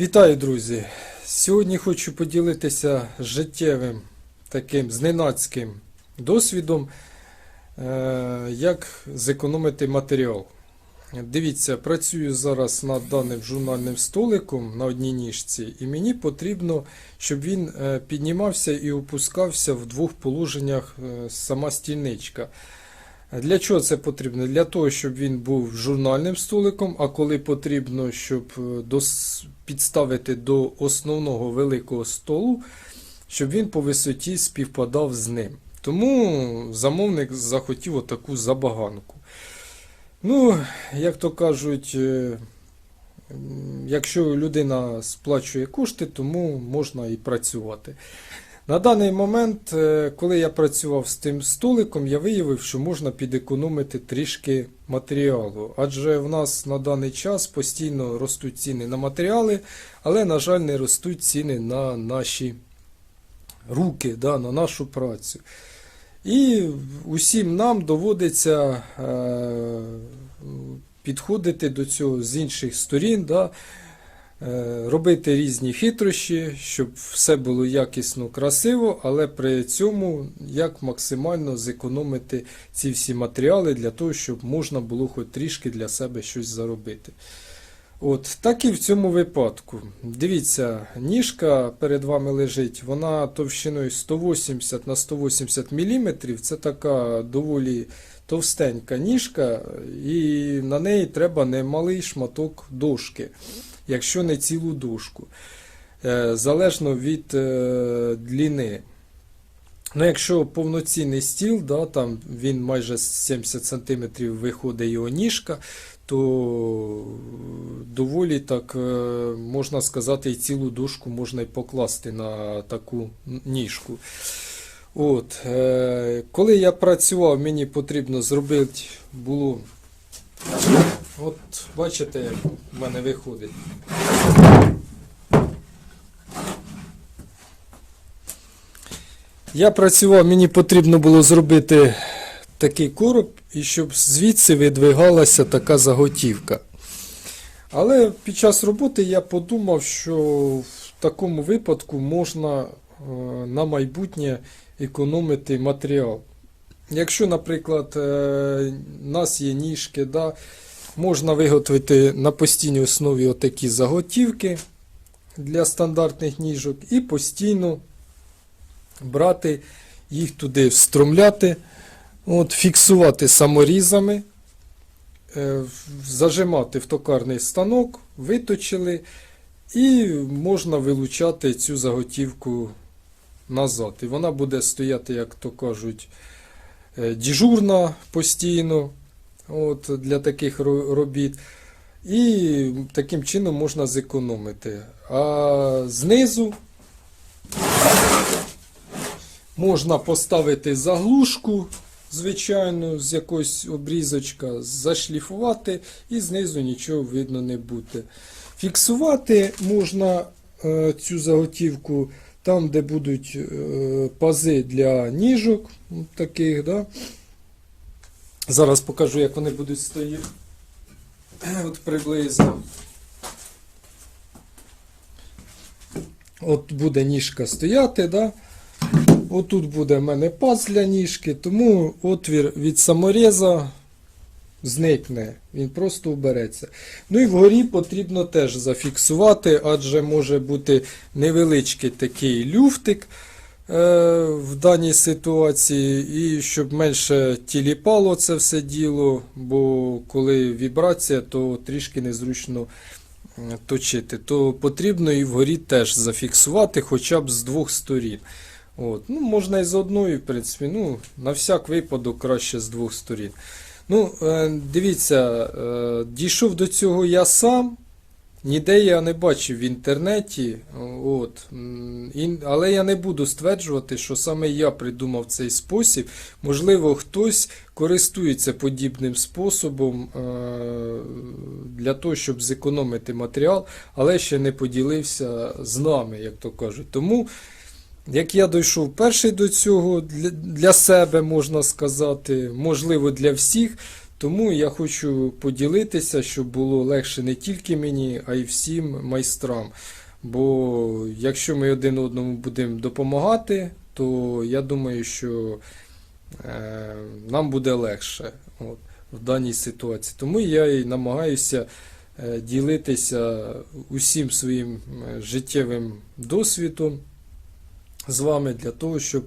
Вітаю, друзі! Сьогодні хочу поділитися життєвим таким зненацьким досвідом, е, як зекономити матеріал. Дивіться, працюю зараз над даним журнальним столиком на одній ніжці, і мені потрібно, щоб він е, піднімався і опускався в двох положеннях е, сама стільничка. Для чого це потрібно? Для того, щоб він був журнальним столиком, а коли потрібно, щоб е, підставити до основного великого столу, щоб він по висоті співпадав з ним. Тому замовник захотів отаку забаганку. Ну, як то кажуть, е, якщо людина сплачує кошти, тому можна і працювати. На даний момент, е, коли я працював з тим столиком, я виявив, що можна підекономити трішки матеріалу. Адже в нас на даний час постійно ростуть ціни на матеріали, але, на жаль, не ростуть ціни на наші руки, да, на нашу працю. І усім нам доводиться е, підходити до цього з інших сторін. Да, робити різні хитрощі, щоб все було якісно, красиво, але при цьому як максимально зекономити ці всі матеріали для того, щоб можна було хоч трішки для себе щось заробити. От, так і в цьому випадку. Дивіться, ніжка перед вами лежить, вона товщиною 180 на 180 мм. Це така доволі товстенька ніжка, і на неї треба немалий шматок дошки якщо не цілу дужку, Е, залежно від е, длини. Ну, якщо повноцінний стіл, да, там він майже 70 см виходить його ніжка, то доволі так е, можна сказати, і цілу дужку можна і покласти на таку ніжку. От, е, коли я працював, мені потрібно зробити було. От бачите, як в мене виходить. Я працював, мені потрібно було зробити такий короб, і щоб звідси видвигалася така заготівка. Але під час роботи я подумав, що в такому випадку можна е, на майбутнє економити матеріал. Якщо, наприклад, е, у нас є ніжки, да, можна виготовити на постійній основі отакі заготівки для стандартних ніжок і постійно брати їх туди, встромляти, от, фіксувати саморізами, е, зажимати в токарний станок, виточили, і можна вилучати цю заготівку назад. І вона буде стояти, як то кажуть, е, діжурна постійно от, для таких робіт. І таким чином можна зекономити. А знизу можна поставити заглушку, звичайно, з якоїсь обрізочка, зашліфувати, і знизу нічого видно не буде. Фіксувати можна е, цю заготівку там, де будуть е, пази для ніжок, таких, да? Зараз покажу, як вони будуть стояти. От приблизно. От буде ніжка стояти, да? Отут буде в мене паз для ніжки, тому отвір від самореза зникне, він просто убереться. Ну і вгорі потрібно теж зафіксувати, адже може бути невеличкий такий люфтик е, в даній ситуації, і щоб менше тіліпало це все діло, бо коли вібрація, то трішки незручно точити. То потрібно і вгорі теж зафіксувати хоча б з двох сторін. От. Ну, можна і з одної, в принципі, ну, на всяк випадок краще з двох сторін. Ну, е, дивіться, е, дійшов до цього я сам. Ніде я не бачив в інтернеті, от, але я не буду стверджувати, що саме я придумав цей спосіб. Можливо, хтось користується подібним способом е, для того, щоб зекономити матеріал, але ще не поділився з нами, як то кажуть. Тому як я дійшов перший до цього, для, себе можна сказати, можливо, для всіх, Тому я хочу поділитися, щоб було легше не тільки мені, а й всім майстрам. Бо якщо ми один одному будемо допомагати, то я думаю, що е, нам буде легше от, в даній ситуації. Тому я і намагаюся е, ділитися усім своїм е, життєвим досвідом з вами для того, щоб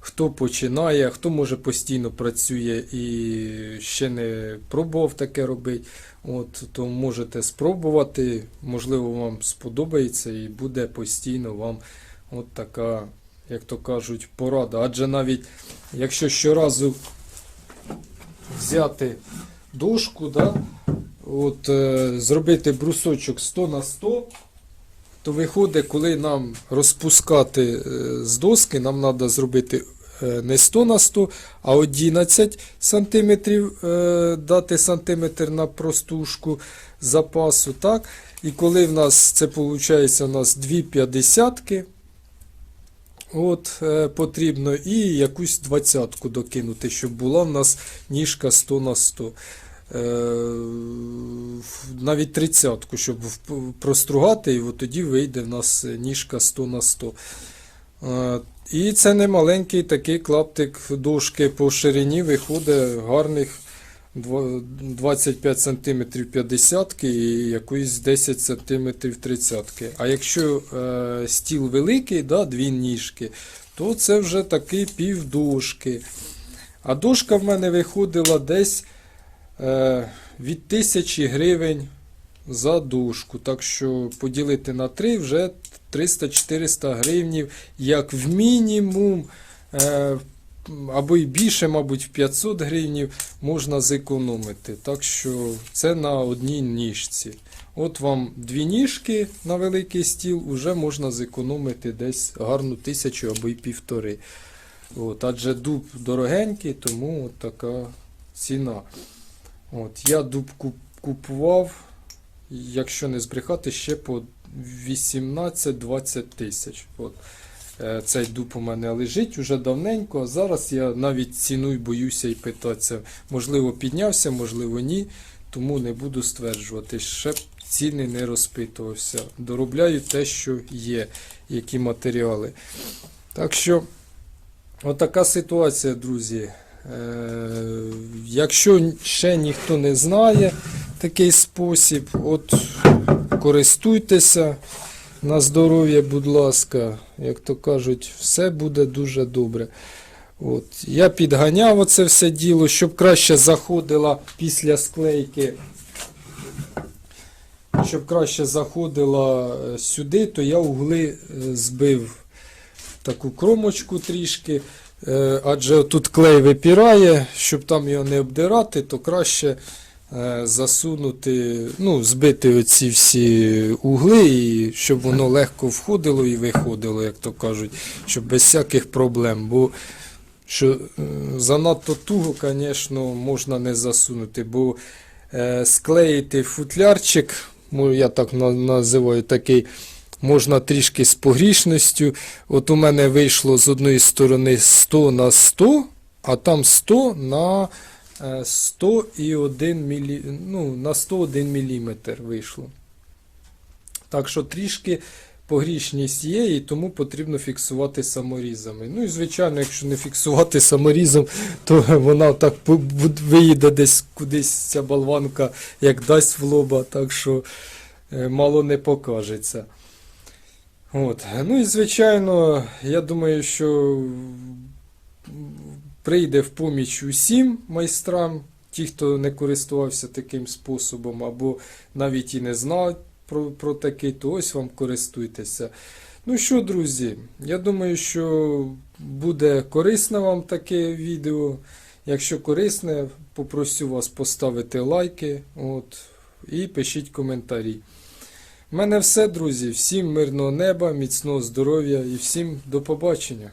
хто починає, хто може постійно працює і ще не пробував таке робити, от, то можете спробувати, можливо, вам сподобається і буде постійно вам от така, як то кажуть, порада. Адже навіть якщо щоразу взяти дошку, да, от, е, зробити брусочок 100 на 100, то виходить, коли нам розпускати е, з доски, нам треба зробити е, не 100 на 100, а 11 сантиметрів е, дати сантиметр на простушку запасу. Так? І коли в нас це виходить, у нас 2 п'ятдесятки, От потрібно і якусь двадцятку докинути, щоб була в нас ніжка 100 на 100. Е, навіть тридцятку, щоб простругати, і от тоді вийде в нас ніжка 100 на 100. Е, і це не маленький такий клаптик дошки по ширині виходить гарних 25 см 50 і якоїсь 10 см 30 А якщо е, стіл великий, да, дві ніжки, то це вже такий півдошки. А дошка в мене виходила десь від 1000 гривень за дошку. Так що поділити на 3 вже 300-400 гривнів, як в мінімум. Е, або й більше, мабуть, в 500 гривнів можна зекономити. Так що це на одній ніжці. От вам дві ніжки на великий стіл, вже можна зекономити десь гарну тисячу або й півтори. От, адже дуб дорогенький, тому от така ціна. От, я дуб купував, якщо не збрехати, ще по 18-20 тисяч. От. Е, Цей дуб у мене лежить уже давненько, а зараз я навіть ціну й боюся і питатися. Можливо, піднявся, можливо, ні. Тому не буду стверджувати. Ще ціни не розпитувався. Доробляю те, що є, які матеріали. Так що, отака ситуація, друзі. Е, якщо ще ніхто не знає такий спосіб, от користуйтеся. На здоров'я, будь ласка, як то кажуть, все буде дуже добре. От. Я підганяв оце все діло, щоб краще заходила після склейки. Щоб краще заходила е, сюди, то я угли е, збив таку кромочку трішки. Е, Адже тут клей випірає, щоб там його не обдирати, то краще е, засунути, ну, збити оці всі угли, і щоб воно легко входило і виходило, як то кажуть, щоб без всяких проблем. Бо що е, занадто туго, звісно, можна не засунути, бо склеїти футлярчик, ну, я так називаю такий. Можна трішки з погрішністю. От у мене вийшло з одної сторони 100 на 100, а там 100 на е, 101 мілі... ну, на 101 мм вийшло. Так що трішки погрішність є, і тому потрібно фіксувати саморізами. Ну і звичайно, якщо не фіксувати саморізом, то вона так виїде десь кудись ця болванка, як дасть в лоба, так що е, мало не покажеться. От. Ну і звичайно, я думаю, що прийде в поміч усім майстрам, ті, хто не користувався таким способом, або навіть і не знав про, про такий, то ось вам користуйтеся. Ну що, друзі, я думаю, що буде корисне вам таке відео. Якщо корисне, попросю вас поставити лайки от, і пишіть коментарі. Мене все, друзі. Всім мирного неба, міцного здоров'я і всім до побачення.